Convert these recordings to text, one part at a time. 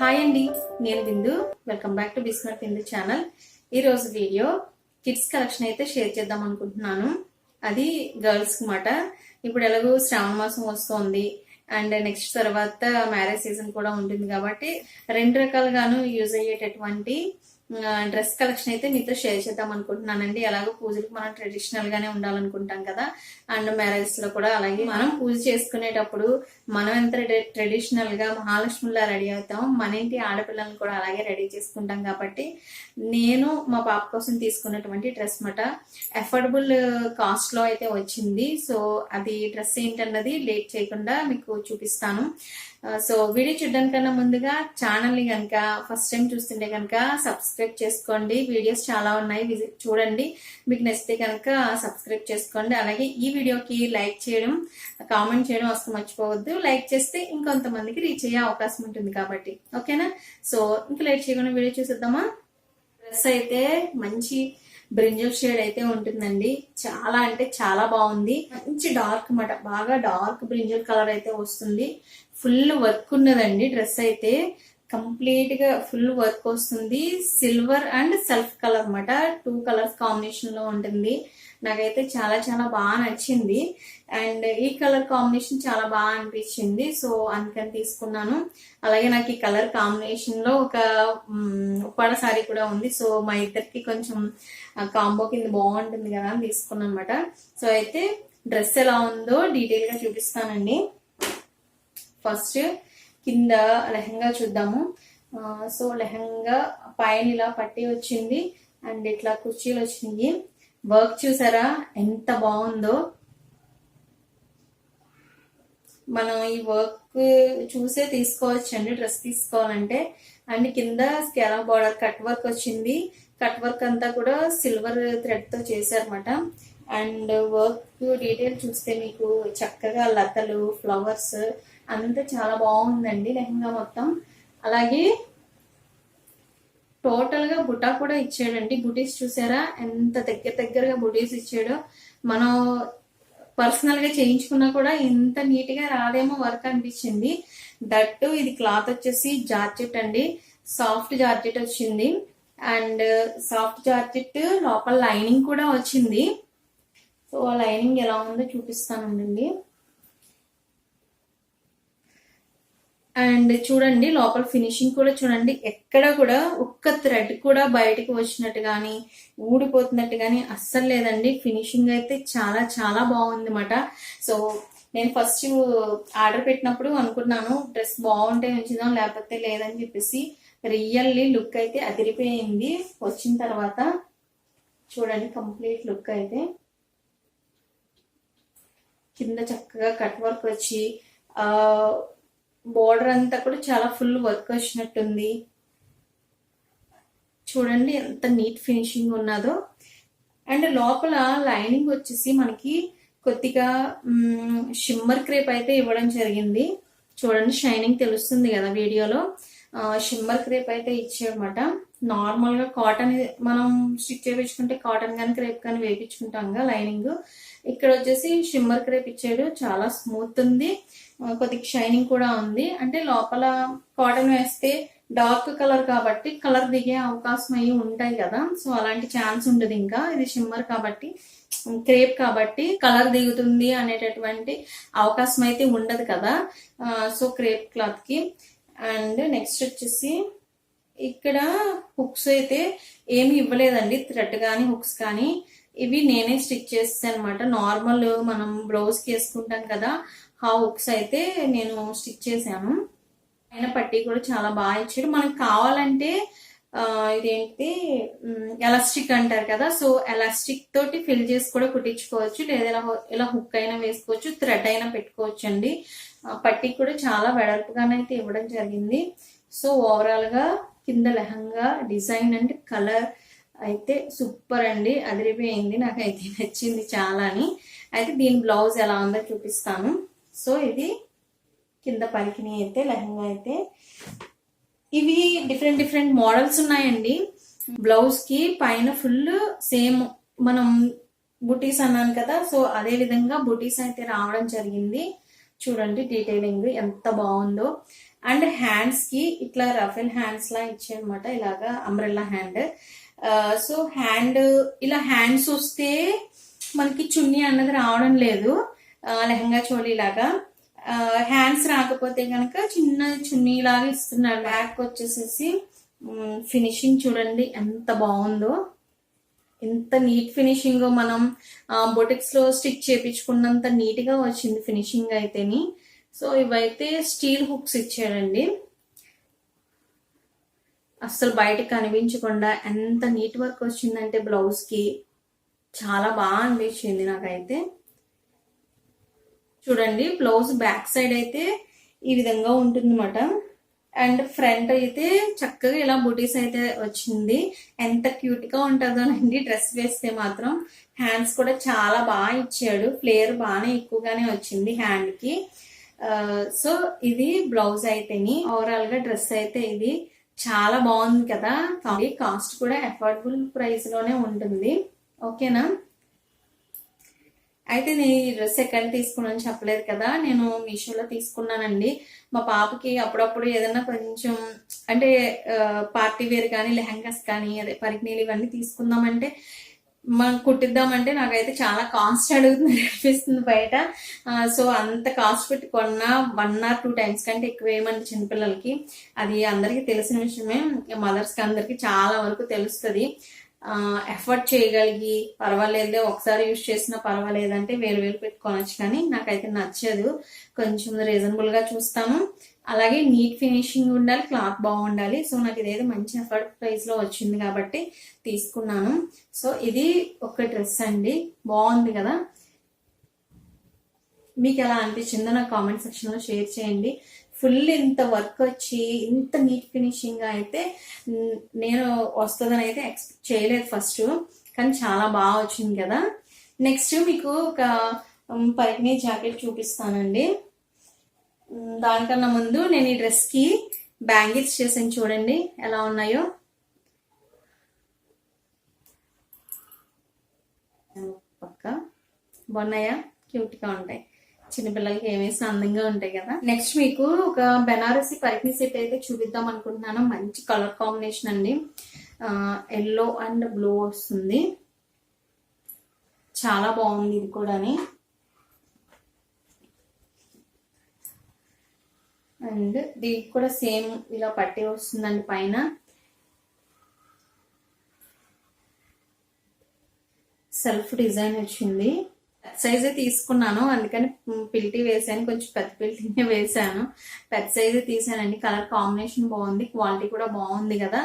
Hi అండి నేను Bindu. Welcome back to బిస్మట్ బిందు ఛానల్ ఈ రోజు వీడియో కిడ్స్ కలెక్షన్ అయితే షేర్ చేద్దాం అనుకుంటున్నాను. అది గర్ల్స్ మాట. ఇప్పుడు ఎలాగో శ్రావణ మాసం వస్తుంది. అండ్ నెక్స్ట్ తర్వాత మ్యారేజ్ సీజన్ కూడా ఉంటుంది కాబట్టి రెండు రకాలుగాను యూజ్ అయ్యేటటువంటి డ్రెస్ కలెక్షన్ అయితే మీతో షేర్ చేద్దాం అనుకుంటున్నానండి. ఎలాగో పూజలకు మనం ట్రెడిషనల్ గానే ఉండాలనుకుంటాం కదా. అండ్ మ్యారేజ్లో కూడా అలాగే మనం పూజ చేసుకునేటప్పుడు మనం ఎంత ట్రెడిషనల్గా మహాలక్ష్మిలా రెడీ అవుతాం మన ఇంటి ఆడపిల్లల్ని కూడా అలాగే రెడీ చేసుకుంటాం కాబట్టి నేను మా పాప కోసం తీసుకున్నటువంటి డ్రెస్ మాట అఫోర్డబుల్ కాస్ట్లో అయితే వచ్చింది. సో అది డ్రెస్ ఏంటన్నది లేట్ చేయకుండా మీకు చూపిస్తాను. సో వీడియో చూడడానికన్నా ముందుగా ఛానల్ని కనుక ఫస్ట్ టైం చూస్తుంటే కనుక సబ్స్క్రైబ్ చేసుకోండి. వీడియోస్ చాలా ఉన్నాయి. విజిట్ చూడండి. మీకు నచ్చితే కనుక సబ్స్క్రైబ్ చేసుకోండి. అలాగే ఈ వీడియోకి లైక్ చేయడం కామెంట్ చేయడం అసలు మర్చిపోవద్దు. లైక్ చేస్తే ఇంకొంతమందికి రీచ్ అయ్యే అవకాశం ఉంటుంది కాబట్టి. ఓకేనా సో ఇంకా లైక్ చేయకుండా వీడియో చూసేద్దామా? డ్రెస్ అయితే మంచి బ్రింజల్ షేడ్ అయితే ఉంటుందండి. చాలా అంటే చాలా బాగుంది. మంచి డార్క్ అన్నమాట. బాగా డార్క్ బ్రింజల్ కలర్ అయితే వస్తుంది. ఫుల్ వర్క్ ఉన్నదండి డ్రెస్ అయితే. కంప్లీట్గా ఫుల్ వర్క్ వస్తుంది. సిల్వర్ అండ్ సెల్ఫ్ కలర్ అన్నమాట. టూ కలర్స్ కాంబినేషన్లో ఉంటుంది. నాకైతే చాలా చాలా బాగా నచ్చింది. అండ్ ఈ కలర్ కాంబినేషన్ చాలా బాగా అనిపించింది. సో అందుకని తీసుకున్నాను. అలాగే నాకు ఈ కలర్ కాంబినేషన్లో ఒక ఉప్పాడ సారీ కూడా ఉంది. సో మా ఇద్దరికి కొంచెం కాంబో కింద బాగుంటుంది కదా అని తీసుకున్నాను అనమాట సో అయితే డ్రెస్ ఎలా ఉందో డీటెయిల్గా చూపిస్తానండి. ఫస్ట్ కింద లెహంగా చూద్దాము. సో లెహంగా పైన ఇలా పట్టి వచ్చింది అండ్ ఇట్లా కుర్చీలు వచ్చినాయి వర్క్ చూసారా? ఎంత బాగుందో. మనం ఈ వర్క్ చూసే తీసుకోవచ్చండి డ్రెస్ తీసుకోవాలంటే. అండ్ కింద స్కేలా బార్డర్ కట్ వర్క్ వచ్చింది. కట్ వర్క్ అంతా కూడా సిల్వర్ థ్రెడ్తో చేశారన్నమాట. అండ్ వర్క్ డీటెయిల్ చూస్తే మీకు చక్కగా లతలు ఫ్లవర్స్ అంతా చాలా బాగుందండి లెహంగా మొత్తం. అలాగే టోటల్గా బుటా కూడా ఇచ్చాడండి. బుటీస్ చూసారా? ఎంత దగ్గర దగ్గరగా బుటీస్ ఇచ్చాడో. మనం పర్సనల్గా చేయించుకున్నా కూడా ఇంత నీట్గా రాదేమో వర్క్ అనిపించింది. దట్టు ఇది క్లాత్ వచ్చేసి జార్జెట్ అండి. సాఫ్ట్ జార్జెట్ వచ్చింది. అండ్ సాఫ్ట్ జార్జెట్ లోపల లైనింగ్ కూడా వచ్చింది. సో ఆ లైనింగ్ ఎలా ఉందో చూపిస్తానండి అండ్ చూడండి లోపల ఫినిషింగ్ కూడా చూడండి ఎక్కడ కూడా ఒక్క థ్రెడ్ కూడా బయటకు వచ్చినట్టు కానీ ఊడిపోతున్నట్టు కానీ అస్సలు లేదండి. ఫినిషింగ్ అయితే చాలా చాలా బాగుంది అన్నమాట సో నేను ఫస్ట్ ఆర్డర్ పెట్టినప్పుడు అనుకున్నాను డ్రెస్ బాగుంటే ఉంచుదాం లేకపోతే లేదని చెప్పేసి రియల్లీ లుక్ అయితే అదిరిపోయింది. వచ్చిన తర్వాత చూడండి కంప్లీట్ లుక్ అయితే. కింద చక్కగా కట్ వర్క్ వచ్చి బోర్డర్ అంతా కూడా చాలా ఫుల్ వర్క్ వచ్చినట్టుంది. చూడండి ఎంత నీట్ ఫినిషింగ్ ఉన్నదో. అండ్ లోపల లైనింగ్ వచ్చేసి మనకి కొద్దిగా షిమ్మర్ క్రేప్ అయితే ఇవ్వడం జరిగింది. చూడండి షైనింగ్ తెలుస్తుంది కదా వీడియోలో. షిమ్మర్ క్రేప్ అయితే ఇచ్చేయమాట. నార్మల్గా కాటన్ మనం స్టిచ్ చేయించుకుంటే కాటన్ కానీ క్రేప్ కానీ వేయించుకుంటాం కదా లైనింగ్. ఇక్కడ వచ్చేసి షిమ్మర్ క్రేప్ ఇచ్చాడు చాలా స్మూత్ ఉంది. కొద్దిగా షైనింగ్ కూడా ఉంది. అంటే లోపల కాటన్ వేస్తే డార్క్ కలర్ కాబట్టి కలర్ దిగే అవకాశం అయ్యి ఉంటాయి కదా. సో అలాంటి ఛాన్స్ ఉండదు ఇంకా. ఇది షిమ్మర్ కాబట్టి క్రేప్ కాబట్టి కలర్ దిగుతుంది అనేటటువంటి అవకాశం అయితే ఉండదు కదా. సో క్రేప్ క్లాత్కి. అండ్ నెక్స్ట్ వచ్చేసి ఇక్కడ హుక్స్ అయితే ఏమి ఇవ్వలేదండి. థ్రెడ్ కానీ హుక్స్ కానీ ఇవి నేనే స్టిచ్ చేస్తాను అనమాట నార్మల్ మనం బ్లౌజ్కి వేసుకుంటాం కదా. ఆ హుక్స్ అయితే నేను స్టిచ్ చేశాను. పైన పట్టీ కూడా చాలా బాగా ఇచ్చాడు. మనకు కావాలంటే ఇదేంటి ఎలాస్టిక్ అంటారు కదా సో ఎలాస్టిక్ తోటి ఫిల్ చేసి కూడా కుట్టించుకోవచ్చు. లేదా ఇలా ఇలా హుక్ అయినా వేసుకోవచ్చు థ్రెడ్ అయినా పెట్టుకోవచ్చు అండి ఆ, పట్టీ కూడా చాలా వెడల్పుగానైతే ఇవ్వడం జరిగింది. సో ఓవరాల్గా కింద లెహంగా డిజైన్ అండ్ కలర్ అయితే సూపర్ అండి. అదిరిపోయింది. నాకైతే నచ్చింది చాలా అని. అయితే దీని బ్లౌజ్ ఎలా ఉందో చూపిస్తాను. సో ఇది కింద పరికిణి అయితే లెహంగా అయితే. ఇవి డిఫరెంట్ డిఫరెంట్ మోడల్స్ ఉన్నాయండి. బ్లౌజ్కి పైన ఫుల్ సేమ్ మనం బుటీస్ అన్నాను కదా సో అదే విధంగా బుటీస్ అయితే రావడం జరిగింది. చూడండి డీటెయిలింగ్ ఎంత బాగుందో. అండ్ హ్యాండ్స్కి ఇట్లా రఫెల్ హ్యాండ్స్ లా ఇచ్చాయనమాట ఇలాగా అంబ్రెల్లా హ్యాండ్ సో హ్యాండ్ ఇలా హ్యాండ్స్ వస్తే మనకి చున్నీ అన్నది రావడం లేదు. లెహంగా చోళీ లాగా. హ్యాండ్స్ రాకపోతే కనుక చిన్న చున్నీ లాగా ఇస్తున్నారు బ్యాక్ వచ్చేసేసి ఫినిషింగ్ చూడండి ఎంత బాగుందో. ఎంత నీట్ ఫినిషింగ్ మనం బొటిక్స్లో స్టిచ్ చేపించుకున్నంత నీట్గా వచ్చింది ఫినిషింగ్ అయితేని. సో ఇవైతే స్టీల్ హుక్స్ ఇచ్చాడండి. అస్సలు బయటకు కనిపించకుండా ఎంత నీట్ వర్క్ వచ్చిందంటే బ్లౌజ్కి. చాలా బాగా అనిపించింది నాకైతే. చూడండి బ్లౌజ్ బ్యాక్ సైడ్ అయితే ఈ విధంగా ఉంటుంది అండ్ ఫ్రంట్ అయితే చక్కగా ఇలా బుటీస్ అయితే వచ్చింది. ఎంత క్యూట్గా ఉంటుందోనండి డ్రెస్ వేస్తే మాత్రం. హ్యాండ్స్ కూడా చాలా బాగా ఇచ్చాడు. ఫ్లేర్ బాగానే ఎక్కువగానే వచ్చింది హ్యాండ్కి. Uh, సో ఇది బ్లౌజ్ అయితేని ఓవరాల్గా డ్రెస్ అయితే ఇది చాలా బాగుంది కదా. కాస్ట్ కూడా అఫోర్డబుల్ ప్రైస్లోనే ఉంటుంది. ఓకేనా అయితే నేను ఈ డ్రెస్ ఎక్కడ తీసుకున్నాను చెప్పలేదు కదా నేను మీషోలో తీసుకున్నానండి. మా పాపకి అప్పుడప్పుడు ఏదైనా కొంచెం అంటే పార్టీ వేర్ కానీ లెహంగాస్ కానీ అదే పరిజ్ఞీలు ఇవన్నీ తీసుకుందామంటే మనం కుట్టిద్దామంటే నాకైతే చాలా కాస్ట్ అడుగుతుంది అనిపిస్తుంది బయట. సో అంత కాస్ట్ పెట్టి కొన్నా వన్ ఆర్ టూ టైమ్స్ కంటే ఎక్కువ ఏమంటే చిన్నపిల్లలకి. అది అందరికీ తెలిసిన విషయమే. మదర్స్కి అందరికీ చాలా వరకు తెలుస్తుంది. ఎఫర్ట్ చేయగలిగి పర్వాలేదే ఒకసారి యూజ్ చేసినా పర్వాలేదు అంటే వేలు వేలు పెట్టుకోవచ్చు కానీ నాకైతే నచ్చదు. కొంచెం రీజనబుల్గా చూస్తాను. అలాగే నీట్ ఫినిషింగ్ ఉండాలి క్లాత్ బాగుండాలి. సో నాకు ఇదేదో మంచి ఎఫర్ట్ ప్రైస్లో వచ్చింది కాబట్టి తీసుకున్నాను. సో ఇది ఒక డ్రెస్ అండి. బాగుంది కదా? మీకు ఎలా అనిపించిందో నాకు కామెంట్ సెక్షన్లో షేర్ చేయండి. ఫుల్ ఇంత వర్క్ వచ్చి ఇంత నీట్ ఫినిషింగ్గా అయితే నేను వస్తుందని అయితే ఎక్స్పెక్ట్ చేయలేదు ఫస్ట్ కానీ చాలా బాగా వచ్చింది కదా. నెక్స్ట్ మీకు ఒక మ్, జాకెట్ చూపిస్తానండి. దానికన్నా ముందు నేను ఈ డ్రెస్కి బ్యాంగిల్స్ చేసాను చూడండి ఎలా ఉన్నాయో. పక్క? బాగున్నాయా? క్యూట్గా ఉంటాయి. చిన్నపిల్లలకి ఏమేసి అందంగా ఉంటాయి కదా. నెక్స్ట్ మీకు ఒక బెనారసి పరిజ్ఞ సెట్ అయితే చూపిద్దాం అనుకుంటున్నాను. మంచి కలర్ కాంబినేషన్ అండి. ఎల్లో అండ్ బ్లూ వస్తుంది. చాలా బాగుంది ఇది కూడాని. అండ్ దీనికి కూడా సేమ్ ఇలా పట్టి వస్తుందండి పైన. సెల్ఫ్ డిజైన్ వచ్చింది. సైజే తీసుకున్నాను. అందుకని పిల్టీ వేసాను కొంచెం పెద్ద పిల్టీనే వేసాను పెద్ద సైజే తీసానండి. కలర్ కాంబినేషన్ బాగుంది. క్వాలిటీ కూడా బాగుంది కదా.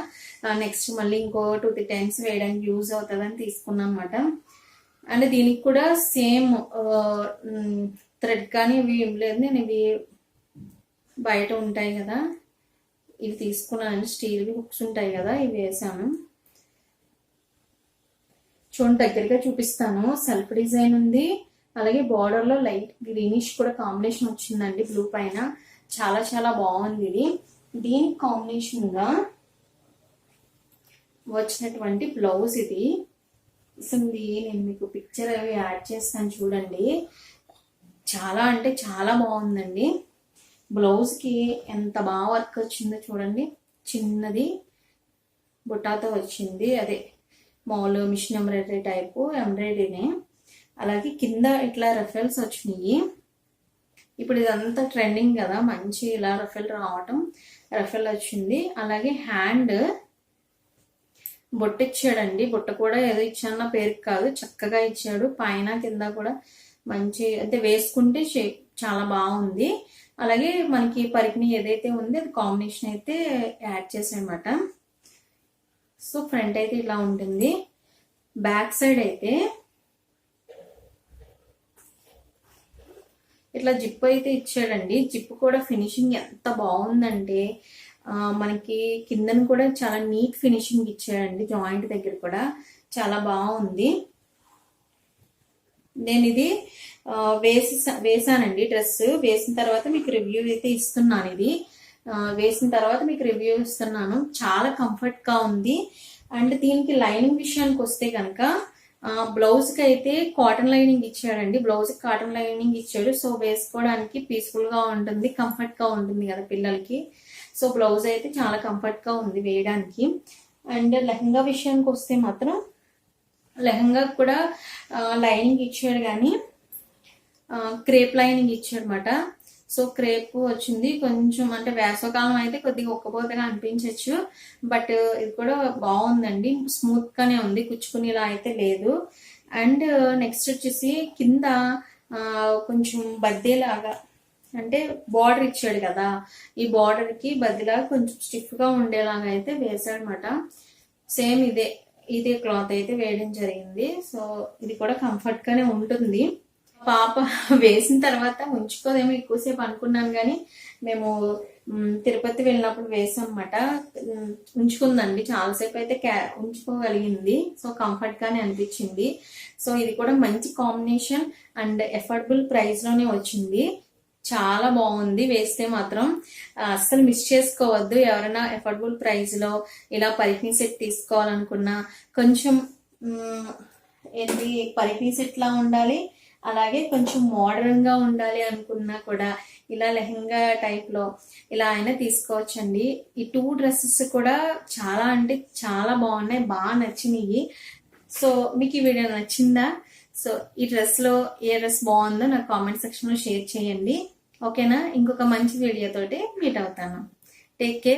నెక్స్ట్ మళ్ళీ ఇంకో టూ త్రీ టైమ్స్ వేయడానికి యూజ్ అవుతుందని తీసుకున్నాను అనమాట అండ్ దీనికి కూడా సేమ్ థ్రెడ్ కానీ ఇవి ఏం లేదు. నేను ఇవి బయట ఉంటాయి కదా. ఇవి తీసుకున్నాను స్టీల్ హుక్స్ ఉంటాయి కదా. ఇవి వేసాను చూడండి దగ్గరగా చూపిస్తాను. సెల్ఫ్ డిజైన్ ఉంది. అలాగే బార్డర్లో లైట్ గ్రీనిష్ కూడా కాంబినేషన్ వచ్చిందండి బ్లూ పైన. చాలా చాలా బాగుంది ఇది. దీనికి కాంబినేషన్గా వచ్చినటువంటి బ్లౌజ్ ఇది. ఇస్తుంది నేను మీకు పిక్చర్ అవి యాడ్ చేస్తాను చూడండి. చాలా అంటే చాలా బాగుందండి. బ్లౌజ్కి ఎంత బాగా వర్క్ వచ్చిందో చూడండి. చిన్నది బుట్టాతో వచ్చింది. అదే మాల్ మిషన్ ఎంబ్రాయిడరీ టైపు ఎంబ్రాయిడరీనే. అలాగే కింద ఇట్లా రెఫెల్స్ వచ్చినాయి. ఇప్పుడు ఇదంతా ట్రెండింగ్ కదా మంచి ఇలా రఫెల్ రావటం రఫెల్ వచ్చింది. అలాగే హ్యాండ్ బొట్ట ఇచ్చాడండి. బొట్ట కూడా ఏదో ఇచ్చాను పేరు కాదు చక్కగా ఇచ్చాడు. పైన కింద కూడా మంచి అంటే వేసుకుంటే చాలా బాగుంది. అలాగే మనకి పరికిణి ఏదైతే ఉంది అది కాంబినేషన్ అయితే యాడ్ చేసానమాట సో ఫ్రంట్ అయితే ఇలా ఉంటుంది. బ్యాక్ సైడ్ అయితే ఇట్లా జిప్ అయితే ఇచ్చాడండి. జిప్ కూడా ఫినిషింగ్ ఎంత బాగుందంటే మనకి కిందన కూడా చాలా నీట్ ఫినిషింగ్ ఇచ్చాడండి. జాయింట్ దగ్గర కూడా చాలా బాగుంది. నేను ఇది వేసి వేసానండి డ్రెస్ వేసిన తర్వాత మీకు రివ్యూ అయితే ఇస్తున్నాను ఇది. వేసిన తర్వాత మీకు రివ్యూ ఇస్తున్నాను. చాలా కంఫర్ట్గా ఉంది. అండ్ దీనికి లైనింగ్ విషయానికి వస్తే కనుక బ్లౌజ్కి అయితే కాటన్ లైనింగ్ ఇచ్చాడండి. బ్లౌజ్కి కాటన్ లైనింగ్ ఇచ్చాడు. సో వేసుకోవడానికి పీస్ఫుల్గా ఉంటుంది కంఫర్ట్గా ఉంటుంది కదా పిల్లలకి. సో బ్లౌజ్ అయితే చాలా కంఫర్ట్గా ఉంది వేయడానికి. అండ్ లెహంగా విషయానికి వస్తే మాత్రం లెహంగా కూడా లైనింగ్ ఇచ్చాడు కానీ క్రేప్ లైనింగ్ ఇచ్చాడనమాట సో క్రేప్ వచ్చింది. కొంచెం అంటే వేసవకాలం అయితే కొద్దిగా ఒక్కపోతగా అనిపించవచ్చు బట్ ఇది కూడా బాగుందండి. స్మూత్ గానే ఉంది. కుచ్చుకునేలా అయితే లేదు. అండ్ నెక్స్ట్ వచ్చేసి కింద కొంచెం బద్దేలాగా అంటే బార్డర్ ఇచ్చాడు కదా. ఈ బార్డర్కి బద్దిలాగా కొంచెం స్టిఫ్గా ఉండేలాగా అయితే వేసాడనమాట సేమ్ ఇదే ఇదే క్లాత్ అయితే వేయడం జరిగింది. సో ఇది కూడా కంఫర్ట్ గానే ఉంటుంది. పాప వేసిన తర్వాత ఉంచుకోదేమో ఎక్కువసేపు అనుకున్నాను కానీ మేము తిరుపతి వెళ్ళినప్పుడు వేసాం అన్నమాట ఉంచుకుందండి. చాలాసేపు అయితే క్యా ఉంచుకోగలిగింది. సో కంఫర్ట్గానే అనిపించింది. సో ఇది కూడా మంచి కాంబినేషన్ అండ్ ఎఫర్డబుల్ ప్రైస్లోనే వచ్చింది. చాలా బాగుంది. వేస్తే మాత్రం అస్సలు మిస్ చేసుకోవద్దు. ఎవరైనా ఎఫర్డబుల్ ప్రైస్లో ఇలా పరికిణి సెట్ తీసుకోవాలనుకున్నా కొంచెం ఏంటి పరికిణి సెట్లా ఉండాలి. అలాగే కొంచెం మోడర్న్గా ఉండాలి అనుకున్నా కూడా ఇలా లెహంగా టైప్లో ఇలా అయినా తీసుకోవచ్చండి. ఈ టూ డ్రెస్సెస్ కూడా చాలా అంటే చాలా బాగున్నాయి బాగా నచ్చినాయి సో మీకు ఈ వీడియో నచ్చిందా? సో ఈ డ్రెస్లో ఏ డ్రెస్ బాగుందో నాకు కామెంట్ సెక్షన్లో షేర్ చేయండి. ఓకేనా ఇంకొక మంచి వీడియోతోటి మీట్ అవుతాను. Take care